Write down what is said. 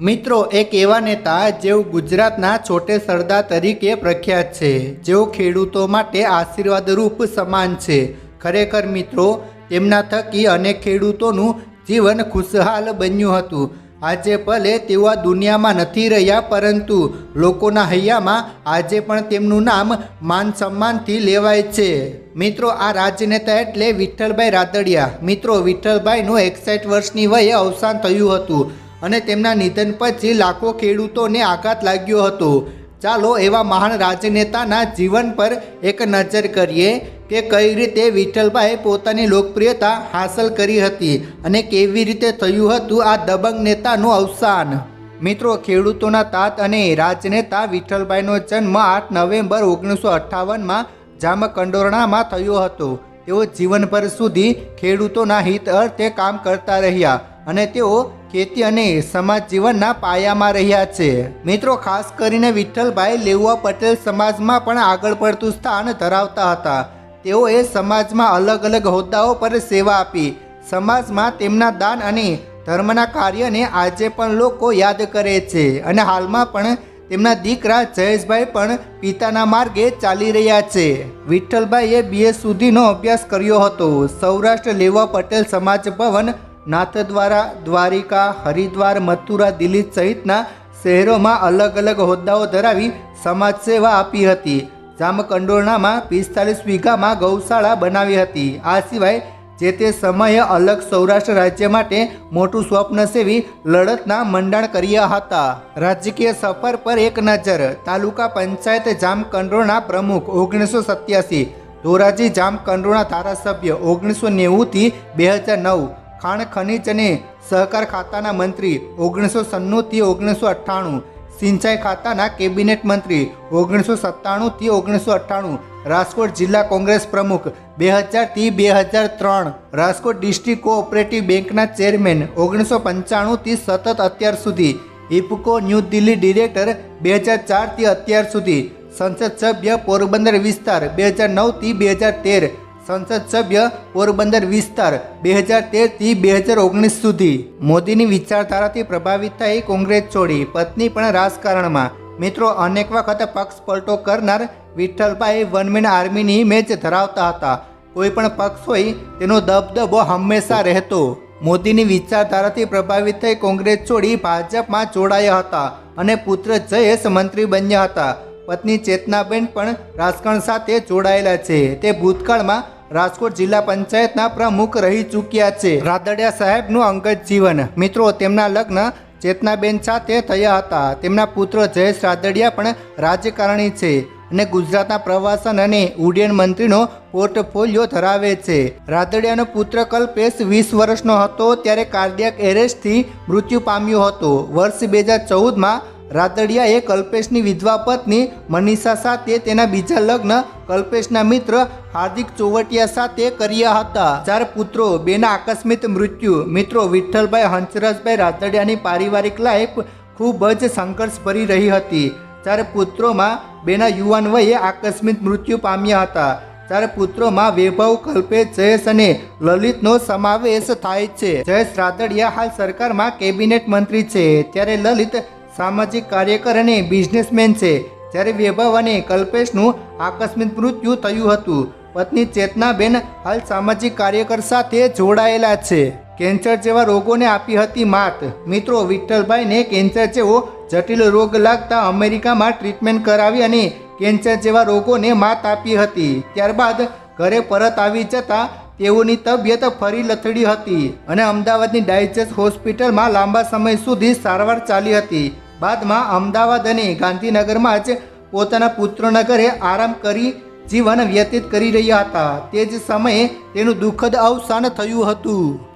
મિત્રો, એક એવા નેતા જેઓ ગુજરાતના છોટે સરદાર તરીકે પ્રખ્યાત છે. જેઓ ખેડૂતો માટે આશીર્વાદરૂપ સમાન છે. ખરેખર મિત્રો, તેમના થકી અનેક ખેડૂતોનું જીવન ખુશહાલ બન્યું હતું. આજે ભલે તેઓ દુનિયામાં નથી રહ્યા, પરંતુ લોકોના હૈયામાં આજે પણ તેમનું નામ માન સન્માનથી લેવાય છે. મિત્રો, આ રાજનેતા એટલે વિઠ્ઠલભાઈ રાદડિયા. મિત્રો, વિઠ્ઠલભાઈનું એકસઠ વર્ષની વયે અવસાન થયું હતું. અને તેમના નિધન પછી લાખો ખેડૂતોને આઘાત લાગ્યો હતો. ચાલો એવા મહાન રાજનેતાના જીવન પર એક નજર કરીએ કે કઈ રીતે વિઠ્ઠલભાઈ પોતાની લોકપ્રિયતા હાંસલ કરી હતી અને કેવી રીતે થયું હતું આ દબંગ નેતાનું અવસાન. મિત્રો, ખેડૂતોના તાત અને રાજનેતા વિઠ્ઠલભાઈનો જન્મ આઠ નવેમ્બર ઓગણીસો અઠ્ઠાવનમાં જામકંડોરણામાં થયો હતો. તેઓ જીવનભર સુધી ખેડૂતોના હિત અર્થે કામ કરતા રહ્યા. અને તેઓ ખેતી અને સમાજ જીવનના પાયામાં રહ્યા છે. મિત્રો, ખાસ કરીને વિઠ્ઠલભાઈ લેઉવા પટેલ સમાજમાં પણ આગળ પડતું સ્થાન ધરાવતા હતા. તેઓએ સમાજમાં અલગ અલગ હોદ્દાઓ પર સેવા આપી. સમાજમાં તેમના દાન અને ધર્મના કાર્યને આજે પણ લોકો યાદ કરે છે અને હાલમાં પણ તેમના દીકરા જયેશભાઈ પણ પિતાના માર્ગે ચાલી રહ્યા છે. વિઠ્ઠલભાઈએ બીએ સુધીનો અભ્યાસ કર્યો હતો. સૌરાષ્ટ્ર લેવા પટેલ સમાજ ભવન નાથદ્વારા, દ્વારિકા, હરિદ્વાર, મથુરા, દિલ્હી સહિતના શહેરોમાં અલગ અલગ હોદ્દાઓ ધરાવી સમાજ સેવા આપી હતી. જામકંડોરણામાં પિસ્તાલીસ વીઘામાં ગૌશાળા બનાવી હતી. આ સિવાય જે તે સમયે અલગ સૌરાષ્ટ્ર રાજ્ય માટે મોટું સ્વપ્ન સેવી લડતના મંડાણ કર્યા હતા. રાજકીય સફર પર એક નજર. તાલુકા પંચાયત જામકંડોરણા પ્રમુખ ઓગણીસો સત્યાસી, ધોરાજી જામકંડોરણા ધારાસભ્ય ઓગણીસો નેવુંથી બે હજાર નવ ખાણ ખનીજ અને સહકાર ખાતાના મંત્રી ઓગણીસો સન્નુંથી ઓગણીસો અઠ્ઠાણું, સિંચાઈ ખાતાના કેબિનેટ મંત્રી ઓગણીસો સત્તાણુંથી ઓગણીસો અઠ્ઠાણું, રાજકોટ જિલ્લા કોંગ્રેસ પ્રમુખ બે હજારથી બે હજાર ત્રણ, રાજકોટ ડિસ્ટ્રિક્ટ કોઓપરેટિવ બેંકના ચેરમેન ઓગણીસો પંચાણુંથી સતત અત્યાર સુધી ઇફકો ન્યૂ દિલ્હી ડિરેક્ટર બે હજાર ચારથી અત્યાર સુધી, સંસદ સભ્ય પોરબંદર વિસ્તાર બે હજાર નવથી બે હજાર તેર સંસદ સભ્ય પોરબંદર વિસ્તાર બે હજાર તેરથી બે હજાર ઓગણીસ સુધી. મોદીની વિચારધારાથી પ્રભાવિત થઈ કોંગ્રેસ છોડી. પત્ની પણ રાજકારણમાં. મિત્રો, અનેક વખત પક્ષ પલટો કરનાર વિઠ્ઠલભાઈ વનમેન આર્મીની ઇમેજ ધરાવતા હતા. કોઈ પણ પક્ષ હોય તેનો દબદબો હંમેશા રહેતો. મોદીની વિચારધારાથી પ્રભાવિત થઈ કોંગ્રેસ છોડી ભાજપમાં જોડાયા હતા અને પુત્ર જયેશ મંત્રી બન્યા હતા. પત્ની ચેતનાબેન પણ રાજકારણ સાથે જોડાયેલા છે. તે ભૂતકાળમાં રાજકોટ જિલ્લા પંચાયતના પ્રમુખ રહી ચૂક્યા છે. રાદડિયા સાહેબનું અંગત જીવન. મિત્રો, તેમના લગ્ન ચેતનાબેન સાથે થયા હતા. તેમના પુત્ર જયેશ રાદડિયા પણ રાજકારણી છે અને ગુજરાતના પ્રવાસન અને ઉડ્ડયન મંત્રીનો પોર્ટફોલિયો ધરાવે છે. રાદડિયાનો પુત્ર કલ્પેશ વીસ વર્ષનો હતો ત્યારે કાર્ડિયાક એરેસ્ટથી મૃત્યુ પામ્યો હતો. વર્ષ બે હજાર ચૌદમાં રાદડિયાએ કલ્પેશની વિધવા પત્ની મનીષા સાથે તેના બીજા લગ્ન કલ્પેશના મિત્ર હાર્દિક ચોવટિયા સાથે કર્યા હતા. ચાર પુત્રો, બેના આકસ્મિક મૃત્યુ. મિત્રો, વિઠ્ઠલભાઈ, હંસરાજભાઈ, રાતડિયાની પારિવારિક લાઈફ ખૂબ જ સંઘર્ષભરી રહી હતી. ચાર પુત્રોમાં બેના યુવાન વયે આકસ્મિક મૃત્યુ પામ્યા હતા. ચાર પુત્રોમાં વૈભવ, કલ્પેશ, જયેશ અને લલિતનો સમાવેશ થાય છે. જયેશ રાદડિયા હાલ સરકારમાં કેબિનેટ મંત્રી છે. ત્યારે લલિત સામાજિક કાર્યકર અને બિઝનેસમેન છે. જ્યારે વૈભવ અને કલ્પેશનું આકસ્મિક મૃત્યુ થયું હતું. પત્ની ચેતનાબેન હાલ સામાજિક કાર્યકર સાથે જોડાયેલા છે. કેન્સર જેવા રોગોને આપી હતી માત. મિત્રો વિઠ્ઠલભાઈને કેન્સર જેવો જટિલ રોગ લાગતા અમેરિકામાં ટ્રીટમેન્ટ કરાવી અને કેન્સર જેવા રોગોને માત આપી હતી. ત્યારબાદ ઘરે પરત આવી જતાં તેઓની તબિયત ફરી લથડી હતી અને અમદાવાદની ડાયજેસ્ટ હોસ્પિટલમાં લાંબા સમય સુધી સારવાર ચાલી હતી. બાદમાં અમદાવાદ અને ગાંધીનગરમાં જ પોતાના પુત્રના ઘરે આરામ કરી જીવન વ્યતીત કરી રહ્યા હતા. તે જ સમયે તેનું દુઃખદ અવસાન થયું હતું.